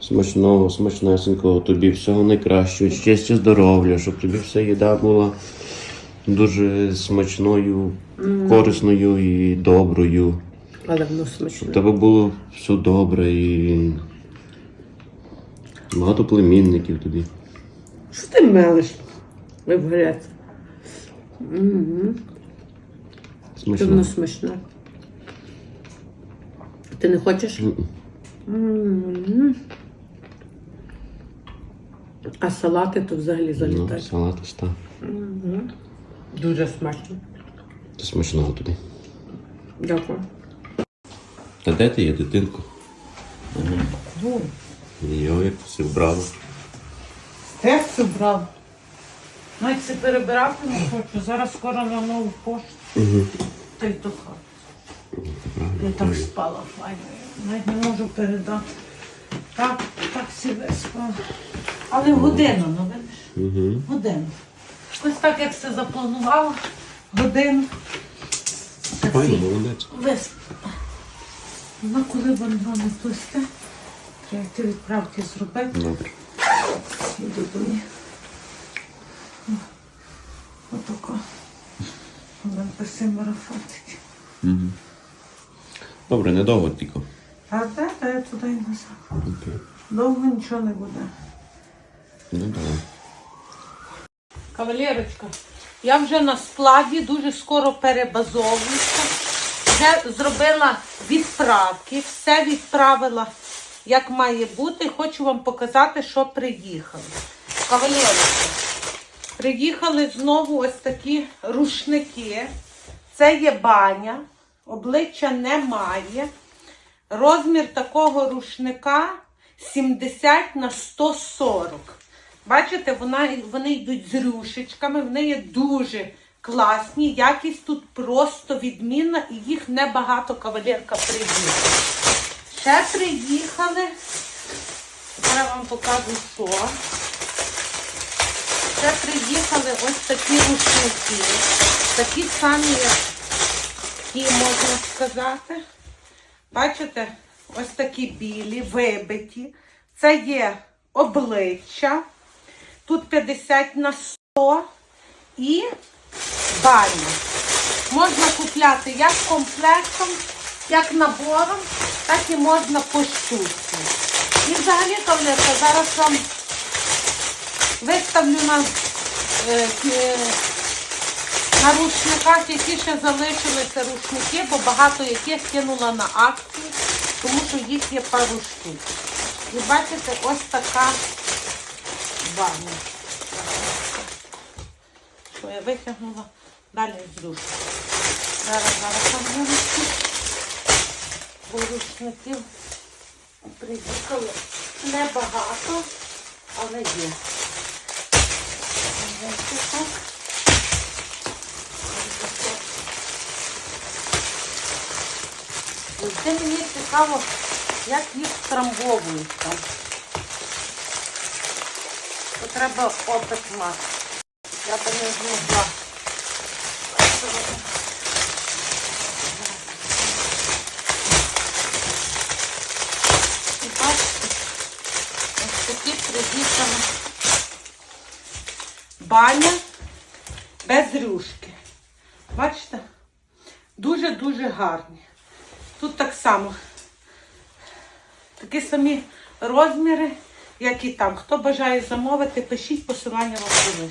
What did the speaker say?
Смачного, смачнесенького, тобі всього найкращого, щастя, здоров'я, щоб тобі вся їда була дуже смачною, корисною і доброю. Але воно Щоб смачне. в тебе було все добре і багато племінників тобі. Що ти мелиш? Вивгаляться. Угу. Смачно. воно смачне. Ти не хочеш? Мгм. М. А салати то взагалі Ну, залітають. салат ось так. Дуже смачно. Це смачного туди. Дякую. Та де ти є, дитинку? Ну, Йо, як ти все вбрала. Як це брав? Навіть це перебирати не хочу. Зараз скоро на нову пошту. Угу. Та й то хат. Я так спала файно. Навіть не можу передати. Так, так всі виспала. Але годину, ну видиш? Угу. Годину. Ось так, як все запланувала. Годину. Файно, молодець. Ну, коли вона не пусте, треба йти відправки зробити. Добре. Іду до них. Отако. Вон писи марафатить. Угу. Добре, недовго тільки. А де, та я туди і назад. Окей. Довго нічого не буде. Ну давай. Кавалерочка, я вже на складі дуже скоро перебазовуюся. Вже зробила відправки, все відправила, як має бути. Хочу вам показати, що приїхали. Кавалерочка, приїхали знову ось такі рушники. Це є баня, обличчя немає. Розмір такого рушника 70 на 140. Бачите, вона, вони йдуть з рюшечками, вони є дуже класні. Якість тут просто відмінна і їх небагато кавалерка приїхала. Ще приїхали. Я вам покажу, що. Ще приїхали ось такі рушники. Такі самі, як ті, можна сказати. Бачите, ось такі білі, вибиті. Це є обличчя. Тут 50 на 100 і баня. Можна купляти як комплектом, як набором, так і можна по штуці. І взагалі, кавалерка, зараз вам виставлю на, е, е, на рушниках, які ще залишилися рушники, бо багато яких кинула на акцію, тому що їх є пару штук. І бачите, ось така баня. Що я витягнула далі з рушки. Зараз, зараз там вирушки. Бо рушників приїхали небагато, але є. Це мені цікаво, як їх трамбовують там. Треба мати. Я би не змогла. І бачите, ось такі приїхали баня без рюшки. Бачите? Дуже-дуже гарні. Тут так само. Такі самі розміри, як і там. Хто бажає замовити, пишіть посилання вам залишу.